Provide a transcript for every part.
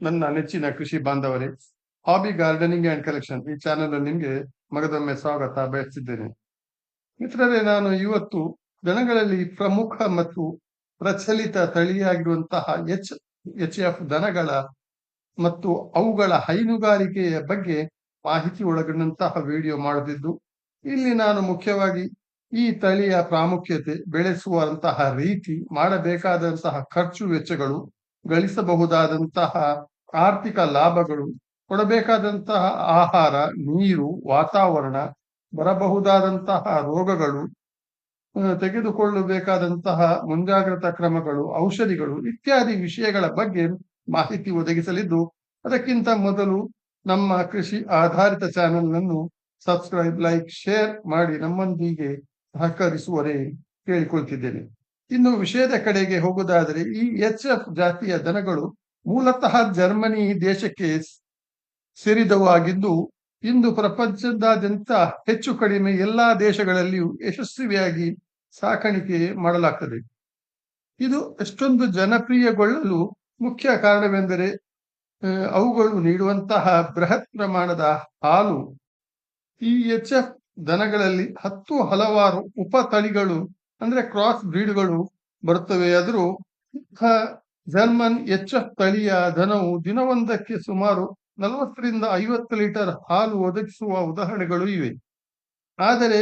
ನನ್ನ ನೆಚ್ಚಿನ ಕೃಷಿ ಬಾಂಧವರೇ ಹಾಬಿ ಗಾರ್ಡನಿಂಗ್ ಅಂಡ್ ಕಲೆಕ್ಷನ್ ಈ ಚಾನೆಲ್ ನಿಮಗೆ ಮಗದೊಮ್ಮೆ ಸ್ವಾಗತ ಬಯಸಿದ್ದೇನೆ ಮಿತ್ರರೇ, ನಾನು ಇವತ್ತು ದನಗಳಲ್ಲಿ ಪ್ರಮುಖ ಮತ್ತು ಪ್ರಚಲಿತ ತಳಿಯಾಗಿರುವಂತಹ ಎಚ್ ಎಚ್ ಎಫ್ ದನಗಳ ಮತ್ತು ಅವುಗಳ ಹೈನುಗಾರಿಕೆಯ ಬಗ್ಗೆ ಮಾಹಿತಿ ಒಳಗೊಂಡಂತಹ ವಿಡಿಯೋ ಮಾಡುತ್ತಿದ್ದು, ಇಲ್ಲಿ ನಾನು ಮುಖ್ಯವಾಗಿ ಈ ತಳಿಯ ಪ್ರಾಮುಖ್ಯತೆ, ಬೆಳೆಸುವಂತಹ ರೀತಿ, ಮಾಡಬೇಕಾದಂತಹ ಖರ್ಚು ವೆಚ್ಚಗಳು ಗಳಿಸಬಹುದಾದಂತಹ ಆರ್ಥಿಕ ಲಾಭಗಳು, ಕೊಡಬೇಕಾದಂತಹ ಆಹಾರ, ನೀರು, ವಾತಾವರಣ, ಬರಬಹುದಾದಂತಹ ರೋಗಗಳು ತೆಗೆದುಕೊಳ್ಳಬೇಕಾದಂತಹ ಮುಂಜಾಗ್ರತಾ ಕ್ರಮಗಳು, ಔಷಧಿಗಳು ಇತ್ಯಾದಿ ವಿಷಯಗಳ ಬಗ್ಗೆ ಮಾಹಿತಿ ಒದಗಿಸಲಿದ್ದು, ಅದಕ್ಕಿಂತ ಮೊದಲು ನಮ್ಮ ಕೃಷಿ ಆಧಾರಿತ ಚಾನೆಲ್ ಅನ್ನು ಸಬ್ಸ್ಕ್ರೈಬ್, ಲೈಕ್, ಶೇರ್ ಮಾಡಿ ನಮ್ಮೊಂದಿಗೆ ಸಹಕರಿಸುವರೇ ಕೇಳಿಕೊಳ್ತಿದ್ದೇನೆ. ಇನ್ನು ವಿಷಯದ ಕಡೆಗೆ ಹೋಗುವುದಾದರೆ, ಈ ಎಚ್ ಎಫ್ ಜಾತಿಯ ದನಗಳು ಮೂಲತಃ ಜರ್ಮನಿ ದೇಶಕ್ಕೆ ಸೇರಿದವು ಆಗಿದ್ದು, ಇಂದು ಪ್ರಪಂಚದಾದ್ಯಂತ ಹೆಚ್ಚು ಕಡಿಮೆ ಎಲ್ಲಾ ದೇಶಗಳಲ್ಲಿಯೂ ಯಶಸ್ವಿಯಾಗಿ ಸಾಕಾಣಿಕೆ ಮಾಡಲಾಗ್ತದೆ. ಇದು ಎಷ್ಟೊಂದು ಜನಪ್ರಿಯಗೊಳ್ಳಲು ಮುಖ್ಯ ಕಾರಣವೆಂದರೆ ಅವುಗಳು ನೀಡುವಂತಹ ಬೃಹತ್ ಪ್ರಮಾಣದ ಹಾಲು. ಈ ಎಚ್ ಎಫ್ ದನಗಳಲ್ಲಿ ಹತ್ತು ಹಲವಾರು ಉಪ ತಳಿಗಳು ಅಂದ್ರೆ ಕ್ರಾಸ್ ಬ್ರೀಡ್ಗಳು ಬರುತ್ತವೆ ಆದರೂ ಜರ್ಮನ್ ಎಚ್ ಎಫ್ ತಳಿಯ ದನವು ದಿನವೊಂದಕ್ಕೆ ಸುಮಾರು ನಲವತ್ತರಿಂದ ಐವತ್ತು ಲೀಟರ್ ಹಾಲು ಒದಗಿಸುವ ಉದಾಹರಣೆಗಳು ಇವೆ. ಆದರೆ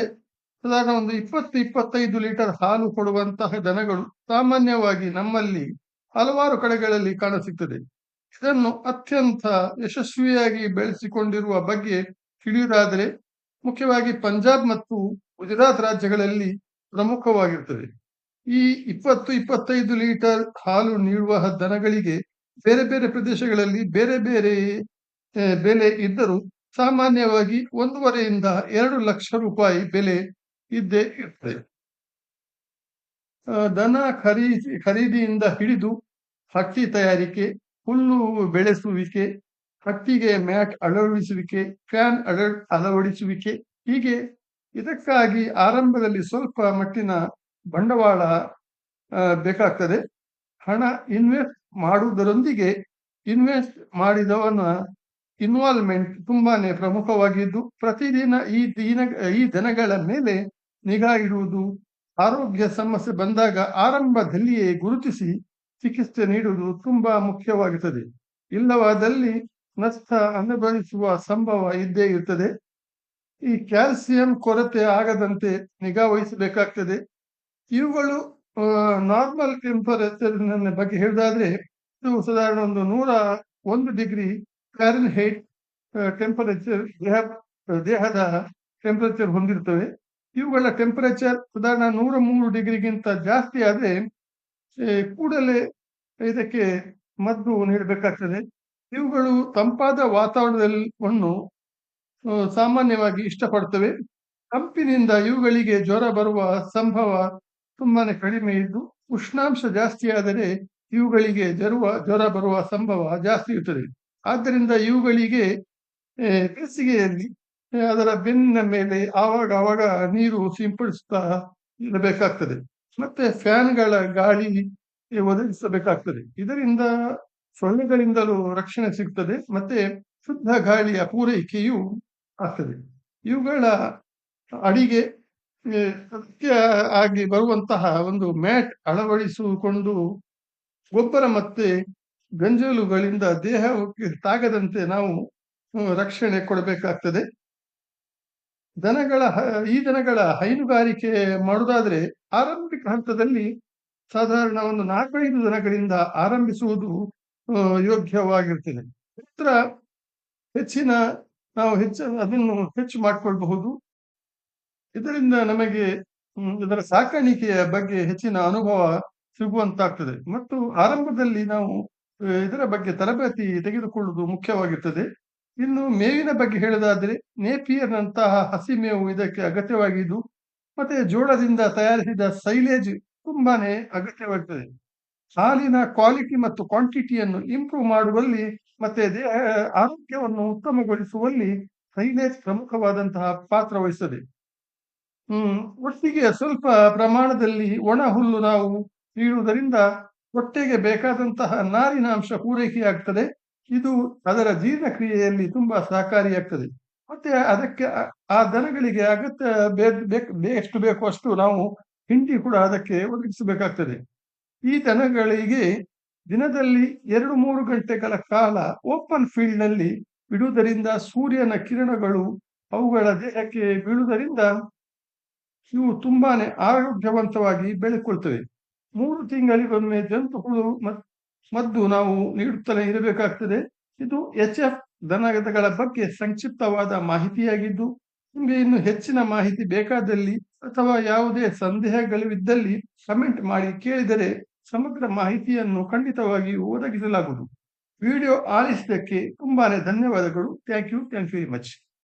ಸಾಧಾರಣ ಒಂದು ಇಪ್ಪತ್ತು, ಇಪ್ಪತ್ತೈದು ಲೀಟರ್ ಹಾಲು ಕೊಡುವಂತಹ ದನಗಳು ಸಾಮಾನ್ಯವಾಗಿ ನಮ್ಮಲ್ಲಿ ಹಲವಾರು ಕಡೆಗಳಲ್ಲಿ ಕಾಣಸಿಗ್ತದೆ. ಇದನ್ನು ಅತ್ಯಂತ ಯಶಸ್ವಿಯಾಗಿ ಬೆಳೆಸಿಕೊಂಡಿರುವ ಬಗ್ಗೆ ತಿಳಿಯುವುದಾದರೆ, ಮುಖ್ಯವಾಗಿ ಪಂಜಾಬ್ ಮತ್ತು ಗುಜರಾತ್ ರಾಜ್ಯಗಳಲ್ಲಿ ಪ್ರಮುಖವಾಗಿರ್ತದೆ ಈ ಇಪ್ಪತ್ತು ಇಪ್ಪತ್ತೈದು ಲೀಟರ್ ಹಾಲು ನೀಡುವ ದನಗಳಿಗೆ ಬೇರೆ ಬೇರೆ ಪ್ರದೇಶಗಳಲ್ಲಿ ಬೇರೆ ಬೇರೆ ಬೆಲೆ ಇದ್ದರೂ ಸಾಮಾನ್ಯವಾಗಿ ಒಂದೂವರೆಯಿಂದ ಎರಡು ಲಕ್ಷ ರೂಪಾಯಿ ಬೆಲೆ ಇದ್ದೇ ಇರ್ತದೆ. ದನ ಖರೀದಿ ಖರೀದಿಯಿಂದ ಹಿಡಿದು ಹಕ್ಕಿ ತಯಾರಿಕೆ, ಹುಲ್ಲು ಬೆಳೆಸುವಿಕೆ, ಹಕ್ಕಿಗೆ ಮ್ಯಾಟ್ ಅಳವಡಿಸುವಿಕೆ, ಫ್ಯಾನ್ ಅಳ, ಅಳವಡಿಸುವಿಕೆ ಹೀಗೆ ಇದಕ್ಕಾಗಿ ಆರಂಭದಲ್ಲಿ ಸ್ವಲ್ಪ ಮಟ್ಟಿನ ಬಂಡವಾಳ ಬೇಕಾಗ್ತದೆ. ಹಣ ಇನ್ವೆಸ್ಟ್ ಮಾಡುವುದರೊಂದಿಗೆ ಇನ್ವೆಸ್ಟ್ ಮಾಡಿದವನ ಇನ್ವಾಲ್ವ್ಮೆಂಟ್ ತುಂಬಾನೇ ಪ್ರಮುಖವಾಗಿದ್ದು, ಪ್ರತಿದಿನ ಈ ದಿನ, ಈ ದನಗಳ ಮೇಲೆ ನಿಗಾ ಇಡುವುದು, ಆರೋಗ್ಯ ಸಮಸ್ಯೆ ಬಂದಾಗ ಆರಂಭದಲ್ಲಿಯೇ ಗುರುತಿಸಿ ಚಿಕಿತ್ಸೆ ನೀಡುವುದು ತುಂಬಾ ಮುಖ್ಯವಾಗುತ್ತದೆ ಇಲ್ಲವಾದಲ್ಲಿ ನಷ್ಟ ಅನುಭವಿಸುವ ಸಂಭವ ಇದ್ದೇ ಇರ್ತದೆ. ಈ ಕ್ಯಾಲ್ಸಿಯಂ ಕೊರತೆ ಆಗದಂತೆ ನಿಗಾ ವಹಿಸಬೇಕಾಗ್ತದೆ. ಇವುಗಳು ನಾರ್ಮಲ್ ಟೆಂಪರೇಚರ್ ಬಗ್ಗೆ ಹೇಳುದಾದ್ರೆ ಇದು ಸಾಧಾರಣ ಒಂದು ನೂರ ಒಂದು ಡಿಗ್ರಿ ಫ್ಯಾರನ್ ಹೈಟ್ ಟೆಂಪರೇಚರ್ ದೇಹ, ದೇಹದ ಟೆಂಪರೇಚರ್ ಹೊಂದಿರ್ತವೆ ಇವುಗಳ ಟೆಂಪರೇಚರ್ ಸಾಧಾರಣ ನೂರ ಮೂರು ಡಿಗ್ರಿಗಿಂತ ಜಾಸ್ತಿ ಆದರೆ ಕೂಡಲೇ ಇದಕ್ಕೆ ಮದ್ದು ನೀಡಬೇಕಾಗ್ತದೆ. ಇವುಗಳು ತಂಪಾದ ವಾತಾವರಣದಲ್ಲಿ ಸಾಮಾನ್ಯವಾಗಿ ಇಷ್ಟಪಡ್ತವೆ. ತಂಪಿನಿಂದ ಇವುಗಳಿಗೆ ಜ್ವರ ಬರುವ ಸಂಭವ ತುಂಬಾನೇ ಕಡಿಮೆ ಇದ್ದು, ಉಷ್ಣಾಂಶ ಜಾಸ್ತಿ ಆದರೆ ಇವುಗಳಿಗೆ ಜರುವ, ಜ್ವರ ಬರುವ ಸಂಭವ ಜಾಸ್ತಿ ಇರುತ್ತದೆ ಆದ್ದರಿಂದ ಇವುಗಳಿಗೆ ಬೇಸಿಗೆಯಲ್ಲಿ ಅದರ ಬೆನ್ನಿನ ಮೇಲೆ ಆವಾಗ ಆವಾಗ ನೀರು ಸಿಂಪಡಿಸ್ತಾ ಇರಬೇಕಾಗ್ತದೆ. ಮತ್ತೆ ಫ್ಯಾನ್ಗಳ ಗಾಳಿ ಒದಗಿಸಬೇಕಾಗ್ತದೆ. ಇದರಿಂದ ಸೊಳ್ಳೆಗಳಿಂದಲೂ ರಕ್ಷಣೆ ಸಿಗ್ತದೆ. ಮತ್ತೆ ಶುದ್ಧ ಗಾಳಿಯ ಪೂರೈಕೆಯೂ ಆಗ್ತದೆ. ಇವುಗಳ ಅಡಿಗೆ ಆಗಿ ಬರುವಂತಹ ಒಂದು ಮ್ಯಾಟ್ ಅಳವಡಿಸಿಕೊಂಡು ಗೊಬ್ಬರ ಮತ್ತೆ ಗಂಜಲುಗಳಿಂದ ದೇಹಕ್ಕೆ ತಾಗದಂತೆ ನಾವು ರಕ್ಷಣೆ ಕೊಡಬೇಕಾಗ್ತದೆ. ದನಗಳ ಈ ದನಗಳ ಹೈನುಗಾರಿಕೆ ಮಾಡುವುದಾದ್ರೆ ಆರಂಭಿಕ ಹಂತದಲ್ಲಿ ಸಾಧಾರಣ ಒಂದು ನಾಲ್ಕೈದು ದನಗಳಿಂದ ಆರಂಭಿಸುವುದು ಯೋಗ್ಯವಾಗಿರ್ತದೆ ನಂತರ ಹೆಚ್ಚಿನ ನಾವು ಹೆಚ್ಚು ಅದನ್ನು ಹೆಚ್ಚು ಮಾಡಿಕೊಳ್ಬಹುದು. ಇದರಿಂದ ನಮಗೆ ಇದರ ಸಾಕಾಣಿಕೆಯ ಬಗ್ಗೆ ಹೆಚ್ಚಿನ ಅನುಭವ ಸಿಗುವಂತಾಗ್ತದೆ. ಮತ್ತು ಆರಂಭದಲ್ಲಿ ನಾವು ಇದರ ಬಗ್ಗೆ ತರಬೇತಿ ತೆಗೆದುಕೊಳ್ಳುವುದು ಮುಖ್ಯವಾಗಿರ್ತದೆ. ಇನ್ನು ಮೇವಿನ ಬಗ್ಗೆ ಹೇಳೋದಾದರೆ, ನೇಪಿಯರ್ನಂತಹ ಹಸಿ ಮೇವು ಇದಕ್ಕೆ ಅಗತ್ಯವಾಗಿದ್ದು, ಮತ್ತೆ ಜೋಳದಿಂದ ತಯಾರಿಸಿದ ಸೈಲೇಜ್ ತುಂಬಾನೇ ಅಗತ್ಯವಾಗ್ತದೆ. ಹಾಲಿನ ಕ್ವಾಲಿಟಿ ಮತ್ತು ಕ್ವಾಂಟಿಟಿಯನ್ನು ಇಂಪ್ರೂವ್ ಮಾಡುವಲ್ಲಿ ಮತ್ತೆ ಆರೋಗ್ಯವನ್ನು ಉತ್ತಮಗೊಳಿಸುವಲ್ಲಿ ಸೈಲೇಜ್ ಪ್ರಮುಖವಾದಂತಹ ಪಾತ್ರ ವಹಿಸದೆ ಹ್ಮ್, ಒಟ್ಟಿಗೆ ಸ್ವಲ್ಪ ಪ್ರಮಾಣದಲ್ಲಿ ಒಣ ಹುಲ್ಲು ನಾವು ನೀಡುವುದರಿಂದ ಹೊಟ್ಟೆಗೆ ಬೇಕಾದಂತಹ ನಾರಿನ ಅಂಶ ಪೂರೈಕೆಯಾಗ್ತದೆ. ಇದು ಅದರ ಜೀರ್ಣಕ್ರಿಯೆಯಲ್ಲಿ ತುಂಬಾ ಸಹಕಾರಿಯಾಗ್ತದೆ. ಮತ್ತೆ ಅದಕ್ಕೆ ಆ- ದನಗಳಿಗೆ ಅಗತ್ಯ ಎಷ್ಟು ಬೇಕೋ ಅಷ್ಟು ನಾವು ಹಿಂಡಿ ಕೂಡ ಅದಕ್ಕೆ ಒದಗಿಸಬೇಕಾಗ್ತದೆ. ಈ ದನಗಳಿಗೆ ದಿನದಲ್ಲಿ ಎರಡು ಮೂರು ಗಂಟೆಗಳ ಕಾಲ ಓಪನ್ ಫೀಲ್ಡ್ನಲ್ಲಿ ಬಿಡುವುದರಿಂದ ಸೂರ್ಯನ ಕಿರಣಗಳು ಅವುಗಳ ದೇಹಕ್ಕೆ ಬೀಳುವುದರಿಂದ ಇವು ತುಂಬಾನೇ ಆರೋಗ್ಯವಂತವಾಗಿ ಬೆಳೆಕೊಳ್ತವೆ. ಮೂರು ತಿಂಗಳಿಗೊಮ್ಮೆ ಜಂತು ಹುಳು ಮದ್ದು ನಾವು ನೀಡುತ್ತಲೇ ಇರಬೇಕಾಗ್ತದೆ. ಇದು ಎಚ್ ಎಫ್ ದನಗಳ ಬಗ್ಗೆ ಸಂಕ್ಷಿಪ್ತವಾದ ಮಾಹಿತಿಯಾಗಿದ್ದು, ನಿಮಗೆ ಇನ್ನು ಹೆಚ್ಚಿನ ಮಾಹಿತಿ ಬೇಕಾದಲ್ಲಿ ಅಥವಾ ಯಾವುದೇ ಸಂದೇಹಗಳಿದ್ದಲ್ಲಿ ಕಮೆಂಟ್ ಮಾಡಿ ಕೇಳಿದರೆ ಸಮಗ್ರ ಮಾಹಿತಿಯನ್ನು ಖಂಡಿತವಾಗಿ ಒದಗಿಸಲಾಗುವುದು. ವಿಡಿಯೋ ಆಲಿಸಿದ್ದಕ್ಕೆ ತುಂಬಾನೇ ಧನ್ಯವಾದಗಳು. Thank you thank you very much